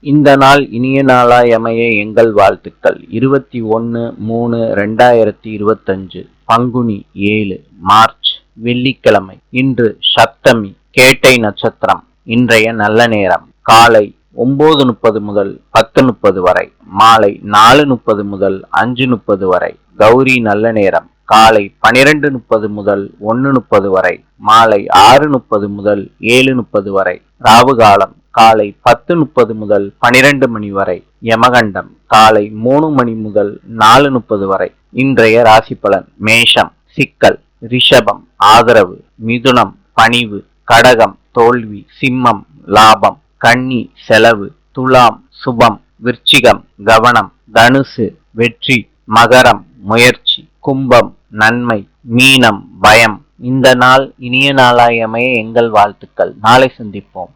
இந்த நாள் இனிய நாளாய் அமைய எங்கள் வாழ்த்துக்கள். இருபத்தி ஒன்று மூணு ரெண்டாயிரத்தி இருபத்தஞ்சு பங்குனி ஏழு மார்ச் வெள்ளிக்கிழமை. இன்று சப்தமி கேட்டை நட்சத்திரம். இன்றைய நல்ல நேரம். காலை ஒன்பது முப்பது முதல் பத்து முப்பது வரை. மாலை நாலு முப்பது முதல் அஞ்சு முப்பது வரை. கௌரி நல்ல நேரம். காலை பனிரெண்டு முப்பது முதல் ஒன்று முப்பது வரை. மாலை ஆறு முப்பது முதல் ஏழு முப்பது வரை. ராவுகாலம் காலை பத்து முப்பது முதல் பனிரெண்டு மணி வரை யமகண்டம் காலை மூணு மணி முதல் நாலு முப்பது வரை இன்றைய ராசி பலன் மேஷம் சிக்கல் ரிஷபம் ஆதரவு மிதுனம் பணிவு கடகம் தோல்வி சிம்மம் லாபம் கன்னி செலவு துலாம் சுபம் விருச்சிகம் கவனம் தனுசு வெற்றி மகரம் முயற்சி கும்பம் நன்மை மீனம் பயம். இந்த நாள் இனிய நாளாயமைய எங்கள் வாழ்த்துக்கள். நாளை சந்திப்போம்.